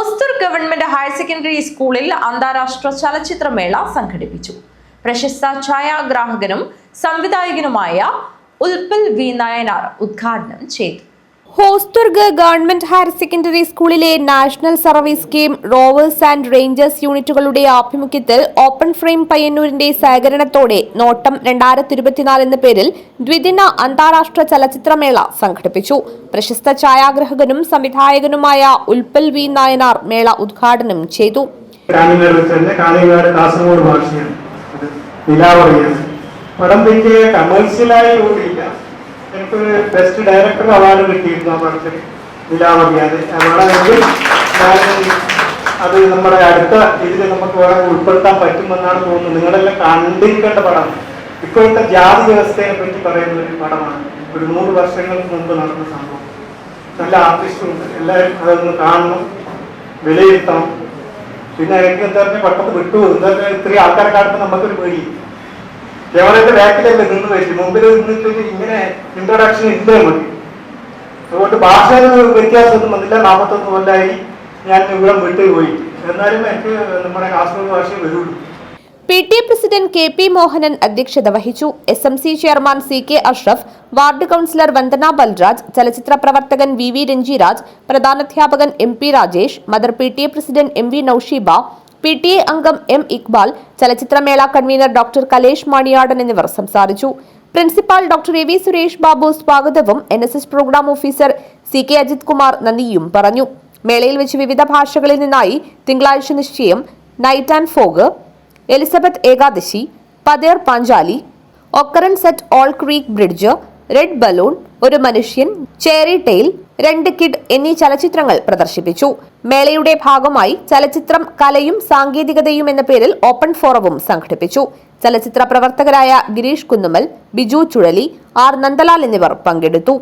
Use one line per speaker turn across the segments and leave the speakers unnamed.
Hosdurg government higher secondary സ്കൂളിൽ അന്താരാഷ്ട്ര ചലച്ചിത്രമേള സംഘടിപ്പിച്ചു. പ്രശസ്ത ഛായാഗ്രാഹകനും സംവിധായകനുമായ ഉൽപ്പൽ വി നയനാർ ഉദ്ഘാടനം ചെയ്തു.
ഹോസ്തുർഗ് ഗവൺമെന്റ് ഹയർ സെക്കൻഡറി സ്കൂളിലെ national service scheme rovers and rangers യൂണിറ്റുകളുടെ ആഭിമുഖ്യത്തിൽ ഓപ്പൺ ഫ്രെയിം പയ്യന്നൂരിന്റെ സഹകരണത്തോടെ നോട്ടം രണ്ടായിരത്തി ഇരുപത്തിനാല് എന്ന പേരിൽ ദ്വിദിന അന്താരാഷ്ട്ര ചലച്ചിത്രമേള സംഘടിപ്പിച്ചു. പ്രശസ്ത ഛായാഗ്രാഹകനും സംവിധായകനുമായ ഉൽപ്പൽ വി നായനാർ മേള ഉദ്ഘാടനം ചെയ്തു.
കമേഴ്സ്യലായി എനിക്കൊരു ബെസ്റ്റ് ഡയറക്ടർ അവാർഡ് കിട്ടിയിരുന്നു നിലാവറിയാണ് വേണമെങ്കിൽ അത് നമ്മുടെ അടുത്ത ഇതിൽ നമുക്ക് വേറെ ഉൾപ്പെടുത്താൻ പറ്റുമെന്നാണ് തോന്നുന്നത്. നിങ്ങളെല്ലാം കണ്ടിരിക്കേണ്ട പടമാണ്. ഇപ്പോഴത്തെ ജാതി വ്യവസ്ഥയെ പറ്റി പറയുന്ന ഒരു പടമാണ്. ഒരു നൂറ് വർഷങ്ങൾക്ക് മുമ്പ് നടന്ന സംഭവം. നല്ല ആർട്ടിസ്റ്റുണ്ട്. എല്ലാവരും അതൊന്ന് കാണണം. വിലയിരുത്തണം. പിന്നെ എനിക്ക് എന്താ പറഞ്ഞാൽ പെട്ടെന്ന് വിട്ടു. എന്താ പറഞ്ഞാൽ ഇത്രയും ആൾക്കാരെ കാണുമ്പോൾ നമുക്കൊരു പേടി. ക്യാമറയുടെ ബാക്കിലല്ലേ നിന്ന് വെച്ചു മുമ്പിൽ നിന്നിട്ട് ഇങ്ങനെ ഇൻട്രൊഡക്ഷൻ ഉണ്ട് മതി അതുകൊണ്ട് ഭാഷയിൽ വ്യത്യാസമൊന്നും വന്നില്ല. നാൽപ്പത്തൊന്ന് കൊല്ലായി. ഞാൻ ഇവിടെ വിട്ടു പോയി. എന്നാലും എനിക്ക് നമ്മുടെ കാസർഗോഡ് ഭാഷ വരുള്ളൂ.
P T president K P Mohanan അധ്യക്ഷത വഹിച്ചു. S M C chairman C K Ashraf ward councillor Vandana Balraj ചലച്ചിത്ര പ്രവർത്തകൻ V V Ranjiraj പ്രധാനാധ്യാപകൻ M P Rajesh mother P T A president M V Nausheeba P T A അംഗം M Iqbal ചലച്ചിത്രമേള convener doctor Kalesh Maniyadan എന്നിവർ സംസാരിച്ചു. Principal doctor A V Suresh Babu സ്വാഗതവും N S S programme officer C K Ajith Kumar നന്ദിയും പറഞ്ഞു. മേളയിൽ വെച്ച് വിവിധ ഭാഷകളിൽ നിന്നായി Thinkalazhcha Nishchayam night and fog Elizabeth Ekadashi Pather Panchali occurrence at owl creek bridge red balloon ഒരു മനുഷ്യൻ ചേരി ടെയിൽ രണ്ട് കിഡ് എന്നീ ചലച്ചിത്രങ്ങൾ പ്രദർശിപ്പിച്ചു. മേളയുടെ ഭാഗമായി ചലച്ചിത്രം കലയും സാങ്കേതികതയും എന്ന പേരിൽ ഓപ്പൺ ഫോറവും സംഘടിപ്പിച്ചു. ചലച്ചിത്ര പ്രവർത്തകരായ ഗിരീഷ് കുന്നുമൽ ബിജു ചുഴലി ആർ നന്ദലാൽ എന്നിവർ പങ്കെടുത്തു.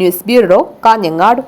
News bureau Kanhangad.